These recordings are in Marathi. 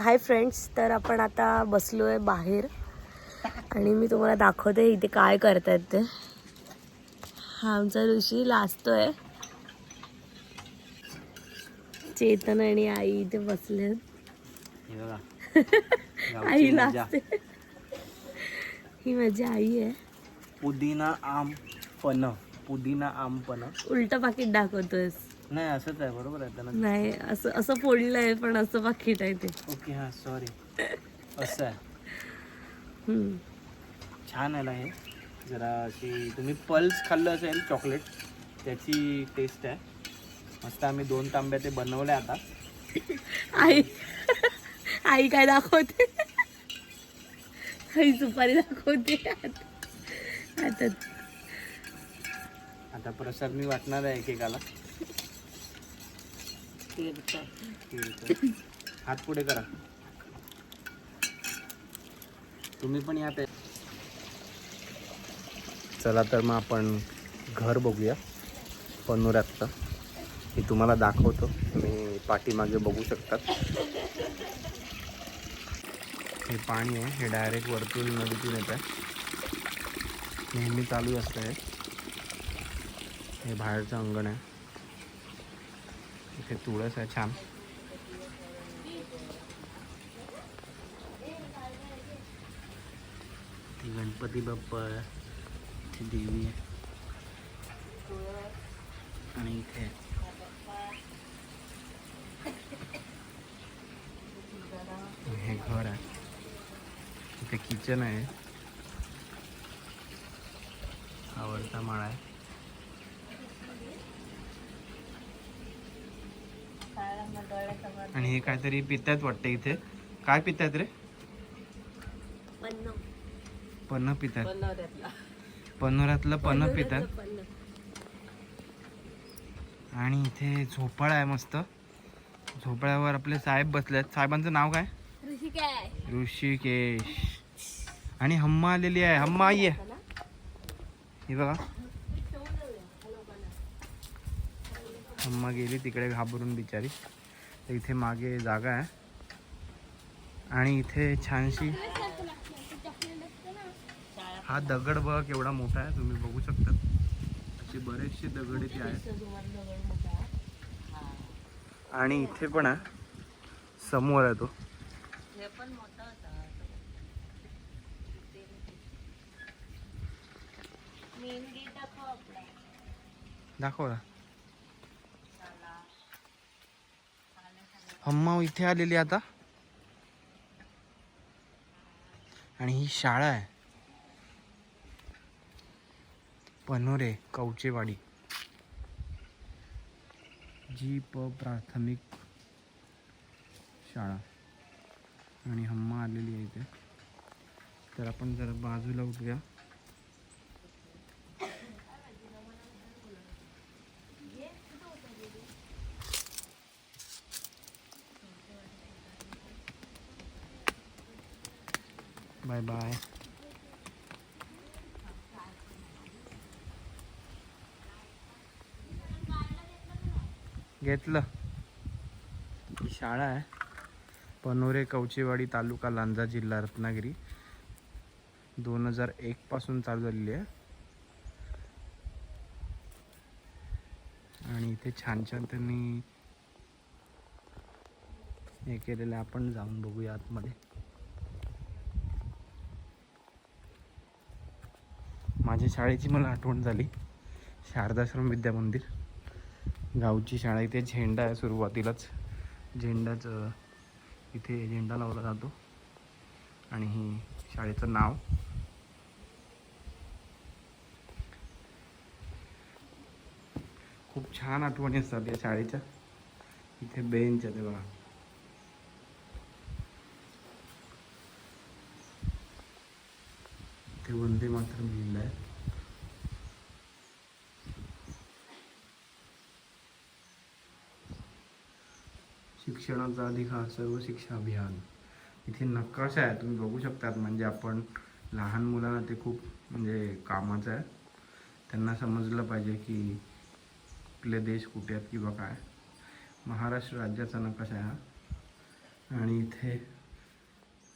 हाय फ्रेंड्स तर आपण आता बसलो आहे बाहेर. आणि मी तुम्हाला दाखवते इथे काय करतायत ते. हा आमचा ऋषी लाजतोय चेतन आणि आई इथे बसले आई. लाजते ही माझी आई आहे. पुदिना आम पण पुदिना आम पण उलट पाकिट दाखवतोयस. नाही असंच आहे बरोबर आहे त्यांना नाही असं असं फोडलंय पण असं पाकिट आहे ते. ओके हा सॉरी असं आहे. हम्म. छान आहे ना हे. जरा अशी तुम्ही पल्स खाल्लं असेल चॉकलेट त्याची टेस्ट आहे. मस्त आम्ही दोन तांब्या ते बनवले आता. आई. आई काय दाखवते? आई सुपारी दाखवते. आता आता प्रसाद मी वाटणार आहे एकेकाला. आहे. हात पुढे करा. तुम्ही पण यात चला तर मग आपण घर बघूया. पनोऱ्यात मी तुम्हाला दाखवतो. तुम्ही पाठीमागे बघू शकतात. हे पाणी आहे. हे डायरेक्ट वरतून नदीतून येत आहे नेहमी चालू असतं हे बाहेरचं अंगण आहे. इथे तुळस आहे छान. ती गणपती बाप्पा आहे इथे देवी. आहे आणि इथे हे घर आहे. इथे किचन आहे. आवडता माळा आहे. आणि हे काहीतरी पितायत वाटतं इथे. काय पितायत रे? पन्ह पितात पनोऱ्यातलं पन्ह पितात आणि इथे झोपाळा आहे मस्त. झोपाळ्यावर आपले साहेब बसलेत. साहेबांचं नाव काय? ऋषिकेश. आणि हम्मा आलेली आहे. हम्मा आई आहे. ही बघा. हम्मा गेली तिकडे घाबरून बिचारी. तर इथे मागे जागा आहे. आणि इथे छानशी हा दगड बघा केवढा मोठा आहे तुम्ही बघू शकता. असे बरेचसे दगड इथे आहेत. आणि इथे पण आहे. समोर आहे तो. दाखव ना. हम्मा इथे आलेली आता. आणि ही शाळा आहे. पनोरे कवचेवाडी. जी प प्राथमिक शाळा. आणि हम्मा आलेली आहे इथे. तर आपण जरा बाजूला उठूया. बाय बाय घेतलं. ही शाळा आहे. पनोरे कवचेवाडी तालुका लांजा जिल्हा रत्नागिरी. दोन हजार एक पासून चालू झालेली आहे. आणि इथे छान छान त्यांनी हे केलेलं आहे. आपण जाऊन बघूया आतमध्ये. माझ्या शाळेची मला आठवण झाली. शारदाश्रम विद्या मंदिर. गावची शाळा इथे झेंडा आहे सुरुवातीलाच. झेंडाचं इथे झेंडा लावला जातो. आणि ही शाळेचं नाव. खूप छान आठवणी असतात या शाळेच्या. इथे बेंच आहे ते बघा. ते वंदे मातरम लिहिलं आहे. शिक्षणाचा अधिकार सर्व शिक्षा अभियान. इथे नकाशा आहे. तुम्ही बघू शकतात. म्हणजे आपण लहान मुलांना ते खूप म्हणजे कामाचं आहे. त्यांना समजलं पाहिजे की आपले देश कुठे आहेत किंवा काय. महाराष्ट्र राज्याचा नकाशा आहे हा. आणि इथे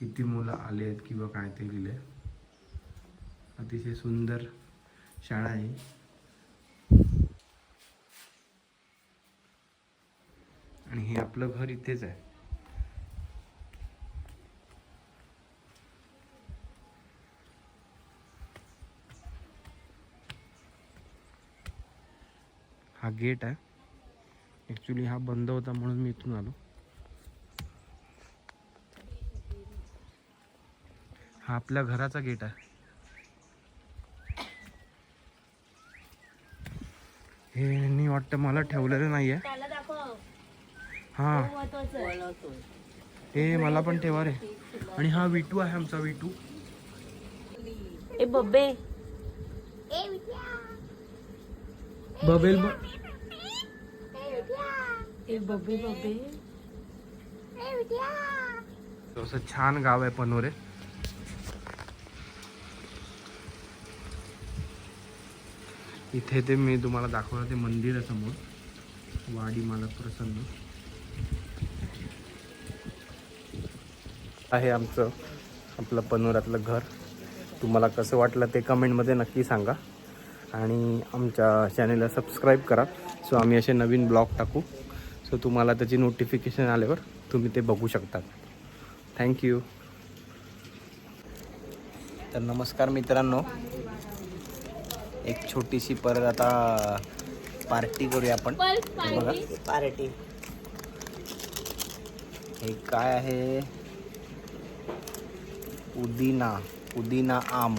किती मुलं आले आहेत किंवा काय ते लिहिले. अतिशय सुंदर शाळा आहे आणि हे आपलं घर इथेच आहे. हा गेट आहे. ॲक्च्युली हा बंद होता म्हणून मी इथून आलो. हा आपल्या घराचा गेट आहे. हे मी वाटतं मला ठेवलेलं नाही आहे हा. हे मला पण ठेवा रे. आणि हा विटू आहे आमचा विटू. ए बब्बे. बबेल ब ए बब्बे. बब्बे. असं छान गाव आहे पनोरे. इथे ते मी तुम्हाला दाखवलं ते मंदिर आहे समोर. वाडी मला प्रसन्न. आहे आमचं आपलं पनोरातलं घर. तुम्हाला कसं वाटलं ते कमेंटमध्ये नक्की सांगा. आणि आमच्या चॅनेलला सबस्क्राईब करा. सो आम्ही असे नवीन ब्लॉग टाकू. सो तुम्हाला त्याची नोटिफिकेशन आल्यावर तुम्ही ते बघू शकतात. थँक्यू तर नमस्कार मित्रांनो. एक छोटीशी परत आता पार्टी करूया आपण. बघा. पार्टी हे काय आहे? पुदिना पुदिना आम.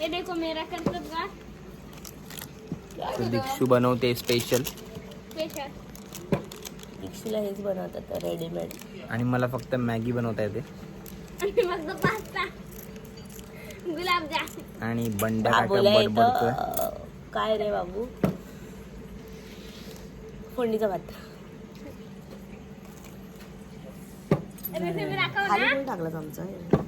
ये देखो मेरा कर्तव्य का। तर दीक्षू बनवते स्पेशल स्पेशल इक्शीला हेच बनवतात रेडीमेड आणि मला फक्त मॅगी बनवता येते. आणि मग पास्ता. गुलाबजाम आणि बंड्या बाबूला काका बडबडतोय. अं, काय रे बाबू? फोडणीचा भात. हो खाली ना. पण टाकलं आमचं?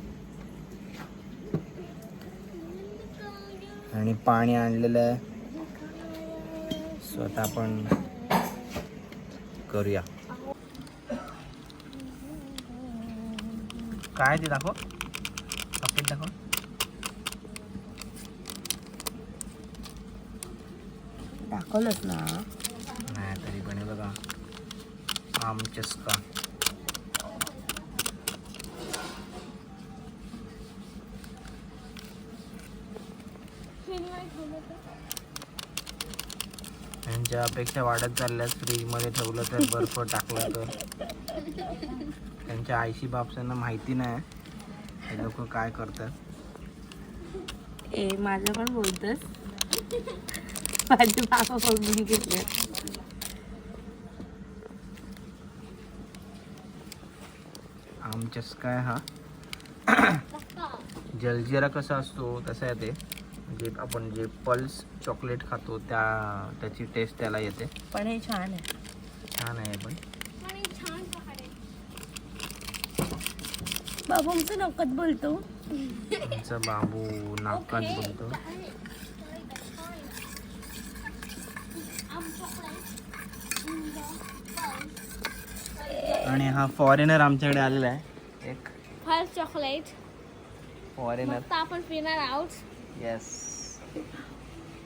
आणि पाणी आणलेलं आहे. सो आता आपण करूया. काय ते दाखव. पॅकेट दाखव. दाखवलंच ना. नाही तरी पण बघा. आम चस्का त्यांच्या अपेक्षा वाढत चालल्यास फ्रीजमध्ये ठेवलं तर बर्फ टाकलं तर. त्यांच्या आईशी बापसांना माहिती नाही. हे लोक काय करतात? ए माझं पण बोलतस? माझे बाबा बघून घेतले आम चस्का आहे हा? जलजिरा कसा असतो तसा आहे ते. म्हणजे आपण जे पल्स चॉकलेट खातो त्या त्याची टेस्ट त्याला येते. पण हे छान आहे. छान आहे पण. आणि छान पहाडे बाबू आमचं नकत बोलतो. आमचा बाबू नाकात बोलतो. आणि हा फॉरेनर आमच्याकडे आलेला आहे. एक फल चॉकलेट फॉरेनर आपण पिणार आहोत. येस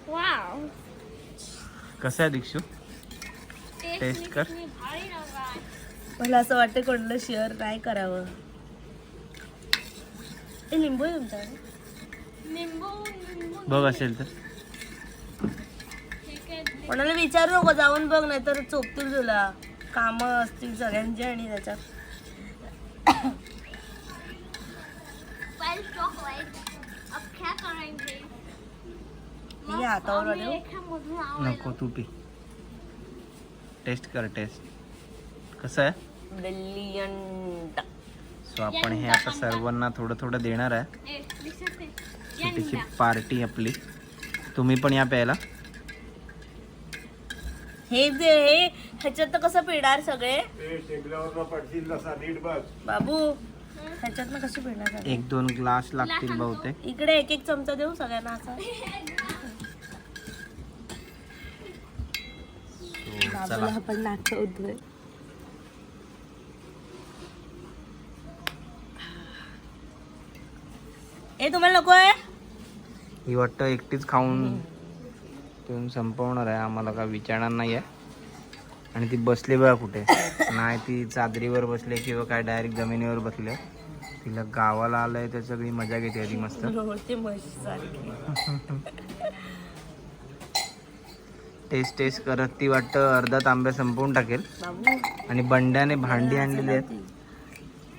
वाव कसं आहे दीक्षू? Taste कर. मला असं वाटतं कोणाला शेअर नाही करावं. ए लिंबू आहे तुमच्याकडे बघ असेल तर. कोणाला विचारू नको जाऊन बघ नाही तर चोपतील तुला. कामं असतील सगळ्यांची आणि त्याच्यात. करेंगे ये हातावर मस्त आले हो. नको तू पी। टेस्ट कर टेस्ट कसं आहे? ब्रिलियंट। सो आपण हे आता सर्वांना थोडं थोडं देणार आहे. छोटीशी. पार्टी आपली. तुम्ही पण या प्यायला. हे जे हे ह्याच्यात तर कसं पिणार सगळे? बाबू ह्याच्यात कसं पिणार? एक दोन ग्लास लागतील बहुतेक. इकडे एक एक चमचा देऊ सगळ्यांना असा. चला. आपण ए तुम्हाला नको आहे? ही वाटतं एकटीच खाऊन तुम्ही संपवणार आहे. आम्हाला काय विचारणार नाही आहे आणि ती बसली बघा कुठे. नाही ती चादरीवर बसले किंवा काय डायरेक्ट जमिनीवर बसले तिला गावाला आलंय तर सगळी मजा घेते मस्त. हो, टेस्ट टेस्ट करत ती वाटतं अर्धा तांब्या संपवून टाकेल. आणि बंड्याने भांडी आणलेली आहेत.